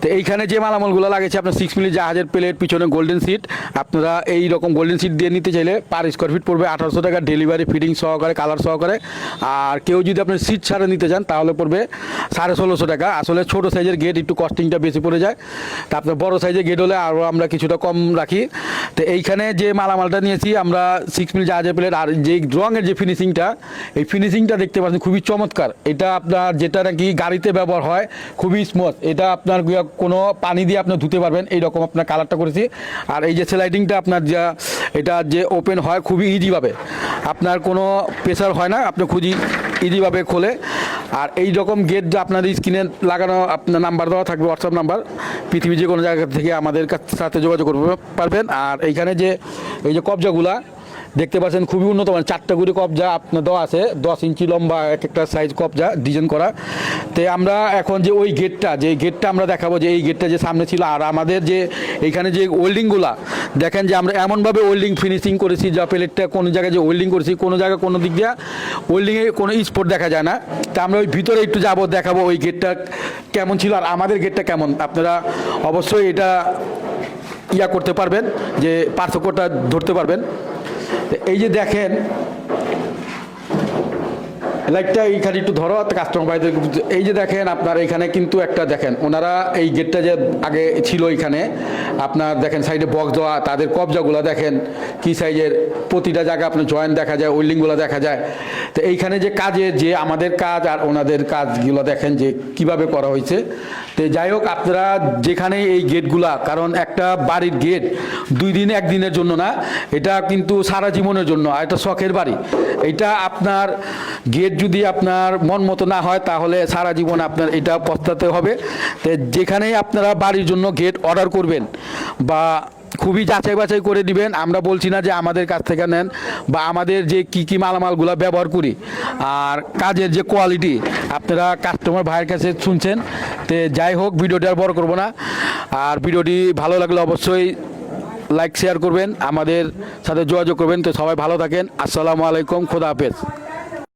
তো এইখানে যে মালামালগুলো লাগেছে, আপনার সিক্স মিলি জাহাজের প্লেট পিছনে গোল্ডেন সিট আপনারা এই রকম গোল্ডেন সিট দিয়ে নিতে চাইলে পার স্কোয়ার ফিট পড়বে আঠারোশো টাকা ডেলিভারি ফিটিং সহকারে কালার সহকারে। আর কেউ যদি আপনি সিট ছাড়া নিতে চান, তাহলে পড়বে সাড়ে ষোলোশো টাকা। আসলে ছোট সাইজের গেট একটু কস্টিংটা বেশি পড়ে যায়। তা আপনার বড় সাইজের গেট হলে আরও আমরা কিছুটা কম রাখি। তো এইখানে যে মালামালটা নিয়েছি, আমরা সিক্স মিলি জাহাজের প্লেট আর যে রঙের যে ফিনিশিংটা এই ফিনিশিংটা দেখতে পাচ্ছেন, খুবই চমৎকার। এটা আপনার যেটা নাকি গাড়িতে ব্যবহার হয়, খুবই স্মুথ এটা আপনার কোনো পানি দিয়ে আপনি ধুতে পারবেন, এইরকম আপনার কালারটা করেছি। আর এই যে স্লাইডিংটা আপনার যা, এটা যে ওপেন হয় খুবই ইজিভাবে আপনার কোনো প্রেশার হয় না, আপনি খুবই ইজিভাবে খোলে। আর এই রকম গেট যে আপনার স্ক্রিনে লাগানো আপনার নাম্বার দেওয়া থাকবে হোয়াটসঅ্যাপ নাম্বার পৃথিবীর যে কোনো জায়গা থেকে আমাদের সাথে যোগাযোগ করতে পারবেন। আর এইখানে যে, এই যে কবজাগুলা দেখতে পাচ্ছেন খুবই উন্নত মানে চারটা করে কবজা আপনার দেওয়া আছে। দশ ইঞ্চি লম্বা এক একটা সাইজ কবজা ডিজাইন করা। তো আমরা এখন যে ওই গেটটা যে গেটটা আমরা দেখাবো, যে এই গেটটা যে সামনে ছিল, আর আমাদের যে এইখানে যে ওয়েল্ডিংগুলা দেখেন যে আমরা এমনভাবে ওয়েল্ডিং ফিনিশিং করেছি যা প্লেটটা কোনো জায়গায় যে ওয়েল্ডিং করেছি, কোনো জায়গায় কোনো দিক দিয়ে ওয়েল্ডিংয়ে কোনো স্পট দেখা যায় না। তা আমরা ওই ভিতরে একটু যাব, দেখাবো ওই গেটটা কেমন ছিল, আর আমাদের গেটটা কেমন। আপনারা অবশ্যই এটা ইয়া করতে পারবেন, যে পার্থক্যটা ধরতে পারবেন। এই যে দেখেন লাইটটা এইখানে একটু ধরো কাস্টমার ভাইদের এই যে দেখেন আপনার এইখানে কিন্তু একটা দেখেন, ওনারা এই গেটটা যে আগে ছিল এখানে আপনার দেখেন সাইডে বক্স দেওয়া, তাদের কবজাগুলো দেখেন, কি সাইজের প্রতিটা জায়গায় আপনার জয়েন্ট দেখা যায় ওয়েল্ডিংগুলো দেখা যায়। তো এইখানে যে কাজের যে আমাদের কাজ আর ওনাদের কাজগুলো দেখেন যে কীভাবে করা হয়েছে। তো যাই হোক, আপনারা যেখানে এই গেটগুলা কারণ একটা বাড়ির গেট দুই দিন একদিনের জন্য না, এটা কিন্তু সারা জীবনের জন্য, আর এটা শখের বাড়ি। এটা আপনার গেট যদি আপনার মন মতো না হয়, তাহলে সারা জীবন আপনার এটা পস্তাতে হবে। তো যেখানেই আপনারা বাড়ির জন্য গেট অর্ডার করবেন বা খুবই যাচাই বাছাই করে দিবেন, আমরা বলছি না যে আমাদের কাছ থেকে নেন বা আমাদের যে কি কি মালামালগুলো ব্যবহার করি আর কাজের যে কোয়ালিটি আপনারা কাস্টমার ভাইয়ের কাছে শুনছেন, তো যাই হোক, ভিডিওটি আর বড় করব না। আর ভিডিওটি ভালো লাগলে অবশ্যই লাইক শেয়ার করবেন, আমাদের সাথে যোগাযোগ করবেন। তো সবাই ভালো থাকেন। আসসালামু আলাইকুম, খোদা হাফেজ।